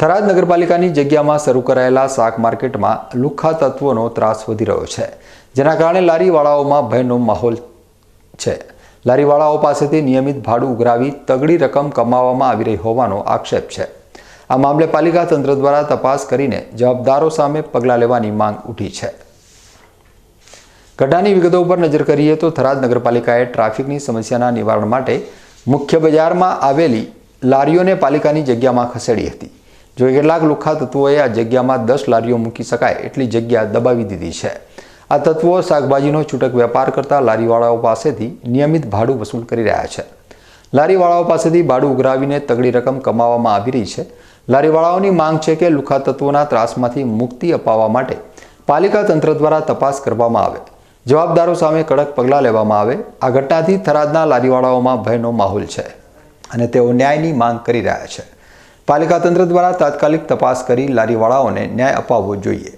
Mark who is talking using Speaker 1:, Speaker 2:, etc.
Speaker 1: થરાદ નગરપાલિકાની જગ્યામાં શરૂ કરાયેલા શાક માર્કેટમાં લુખ્ખા તત્વોનો ત્રાસ વધી રહ્યો છે, જેના કારણે લારીવાળાઓમાં ભયનો માહોલ છે. લારીવાળાઓ પાસેથી નિયમિત ભાડું ઉઘરાવી તગડી રકમ કમાવામાં આવી રહી હોવાનો આક્ષેપ છે. આ મામલે પાલિકા તંત્ર દ્વારા તપાસ કરીને જવાબદારો સામે પગલાં લેવાની માંગ ઉઠી છે. ઘટનાની વિગતો ઉપર નજર કરીએ તો થરાદ નગરપાલિકાએ ટ્રાફિકની સમસ્યાના નિવારણ માટે મુખ્ય બજારમાં આવેલી લારીઓને પાલિકાની જગ્યામાં ખસેડી હતી. જો કેટલાક લુખ્ખા તત્વોએ આ જગ્યામાં દસ લારીઓ મૂકી શકાય એટલી જગ્યા દબાવી દીધી છે. આ તત્વો શાકભાજીનો છૂટક વેપાર કરતા લારીવાળાઓ પાસેથી નિયમિત ભાડું વસૂલ કરી રહ્યા છે. લારીવાળાઓ પાસેથી ભાડું ઉઘરાવીને તગડી રકમ કમાવામાં આવી રહી છે. લારીવાળાઓની માંગ છે કે લુખા તત્વોના ત્રાસમાંથી મુક્તિ અપાવવા માટે પાલિકા તંત્ર દ્વારા તપાસ કરવામાં આવે. જવાબદારો સામે કડક પગલાં લેવામાં આવે. આ ઘટનાથી થરાદના લારીવાળાઓમાં ભયનો માહોલ છે અને તેઓ ન્યાયની માંગ કરી રહ્યા છે. પાલિકા તંત્ર દ્વારા તાત્કાલિક તપાસ કરી લારીવાળાઓને ન્યાય અપાવવો જોઈએ.